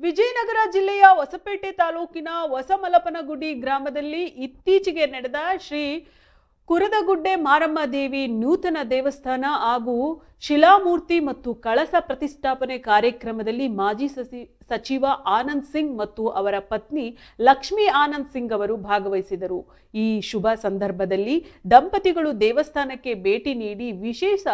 ವಿಜಯನಗರ ಜಿಲ್ಲೆಯ ಹೊಸಪೇಟೆ ತಾಲೂಕಿನ ಹೊಸಮಲಪನಗುಡಿ ಗ್ರಾಮದಲ್ಲಿ ಇತ್ತೀಚೆಗೆ ನಡೆದ ಶ್ರೀ ಕುರದಗುಡ್ಡೆ ಮಾರಮ್ಮ ದೇವಿ ನೂತನ ದೇವಸ್ಥಾನ ಹಾಗೂ ಶಿಲಾಮೂರ್ತಿ ಮತ್ತು ಕಳಸ ಪ್ರತಿಷ್ಠಾಪನೆ ಕಾರ್ಯಕ್ರಮದಲ್ಲಿ ಮಾಜಿ ಸಸಿ ಸಚಿವ ಆನಂದ್ ಸಿಂಗ್ ಮತ್ತು ಅವರ ಪತ್ನಿ ಲಕ್ಷ್ಮೀ ಆನಂದ್ ಸಿಂಗ್ ಅವರು ಭಾಗವಹಿಸಿದರು. ಈ ಶುಭ ಸಂದರ್ಭದಲ್ಲಿ ದಂಪತಿಗಳು ದೇವಸ್ಥಾನಕ್ಕೆ ಭೇಟಿ ನೀಡಿ ವಿಶೇಷ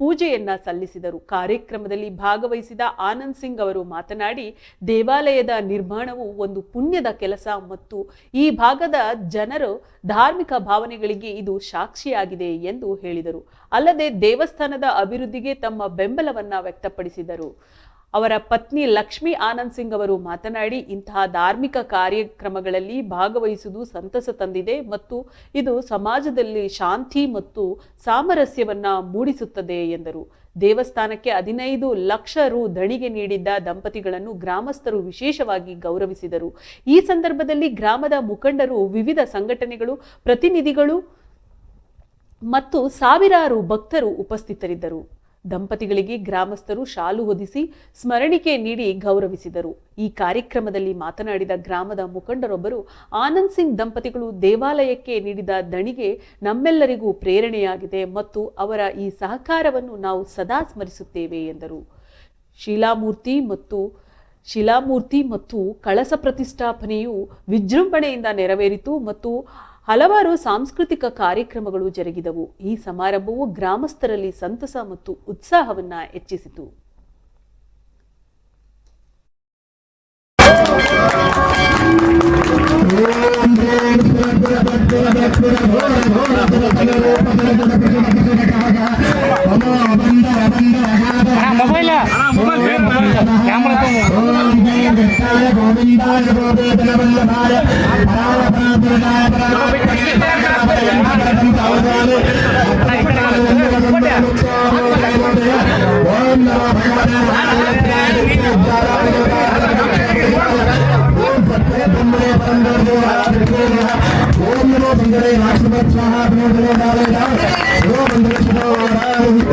ಪೂಜೆಯನ್ನ ಸಲ್ಲಿಸಿದರು. ಕಾರ್ಯಕ್ರಮದಲ್ಲಿ ಭಾಗವಹಿಸಿದ ಆನಂದ್ ಸಿಂಗ್ ಅವರು ಮಾತನಾಡಿ, ದೇವಾಲಯದ ನಿರ್ಮಾಣವು ಒಂದು ಪುಣ್ಯದ ಕೆಲಸ ಮತ್ತು ಈ ಭಾಗದ ಜನರು ಧಾರ್ಮಿಕ ಭಾವನೆಗಳಿಗೆ ಇದು ಸಾಕ್ಷಿಯಾಗಿದೆ ಎಂದು ಹೇಳಿದರು. ಅಲ್ಲದೆ ದೇವಸ್ಥಾನದ ಅಭಿವೃದ್ಧಿಗೆ ತಮ್ಮ ಬೆಂಬಲವನ್ನ ವ್ಯಕ್ತಪಡಿಸಿದರು. ಅವರ ಪತ್ನಿ ಲಕ್ಷ್ಮಿ ಆನಂದ್ ಸಿಂಗ್ ಅವರು ಮಾತನಾಡಿ, ಇಂತಹ ಧಾರ್ಮಿಕ ಕಾರ್ಯಕ್ರಮಗಳಲ್ಲಿ ಭಾಗವಹಿಸುವುದು ಸಂತಸ ತಂದಿದೆ ಮತ್ತು ಇದು ಸಮಾಜದಲ್ಲಿ ಶಾಂತಿ ಮತ್ತು ಸಾಮರಸ್ಯವನ್ನು ಮೂಡಿಸುತ್ತದೆ ಎಂದರು. ದೇವಸ್ಥಾನಕ್ಕೆ ಹದಿನೈದು ಲಕ್ಷ ರು ದಣಿಗೆ ನೀಡಿದ್ದ ದಂಪತಿಗಳನ್ನು ಗ್ರಾಮಸ್ಥರು ವಿಶೇಷವಾಗಿ ಗೌರವಿಸಿದರು. ಈ ಸಂದರ್ಭದಲ್ಲಿ ಗ್ರಾಮದ ಮುಖಂಡರು, ವಿವಿಧ ಸಂಘಟನೆಗಳು, ಪ್ರತಿನಿಧಿಗಳು ಮತ್ತು ಸಾವಿರಾರು ಭಕ್ತರು ಉಪಸ್ಥಿತರಿದ್ದರು. ದಂಪತಿಗಳಿಗೆ ಗ್ರಾಮಸ್ಥರು ಶಾಲು ಹೊದಿಸಿ ಸ್ಮರಣಿಕೆ ನೀಡಿ ಗೌರವಿಸಿದರು. ಈ ಕಾರ್ಯಕ್ರಮದಲ್ಲಿ ಮಾತನಾಡಿದ ಗ್ರಾಮದ ಮುಖಂಡರೊಬ್ಬರು, ಆನಂದ್ ಸಿಂಗ್ ದಂಪತಿಗಳು ದೇವಾಲಯಕ್ಕೆ ನೀಡಿದ ದಣಿಗೆ ನಮ್ಮೆಲ್ಲರಿಗೂ ಪ್ರೇರಣೆಯಾಗಿದೆ ಮತ್ತು ಅವರ ಈ ಸಹಕಾರವನ್ನು ನಾವು ಸದಾ ಸ್ಮರಿಸುತ್ತೇವೆ ಎಂದರು. ಶಿಲಾಮೂರ್ತಿ ಮತ್ತು ಶಿಲಾಮೂರ್ತಿ ಮತ್ತು ಕಳಸ ಪ್ರತಿಷ್ಠಾಪನೆಯು ವಿಜೃಂಭಣೆಯಿಂದ ನೆರವೇರಿತು ಮತ್ತು ಹಲವಾರು ಸಾಂಸ್ಕೃತಿಕ ಕಾರ್ಯಕ್ರಮಗಳು ಜರುಗಿದವು. ಈ ಸಮಾರಂಭವು ಗ್ರಾಮಸ್ಥರಲ್ಲಿ ಸಂತಸ ಮತ್ತು ಉತ್ಸಾಹವನ್ನ ಹೆಚ್ಚಿಸಿತು. ஓம் நமோ பங்கரை ராஷ்டிரபத் சாஹா பினோ பினோ நாளையா ஓம் பங்கரை சுபோ ராஜு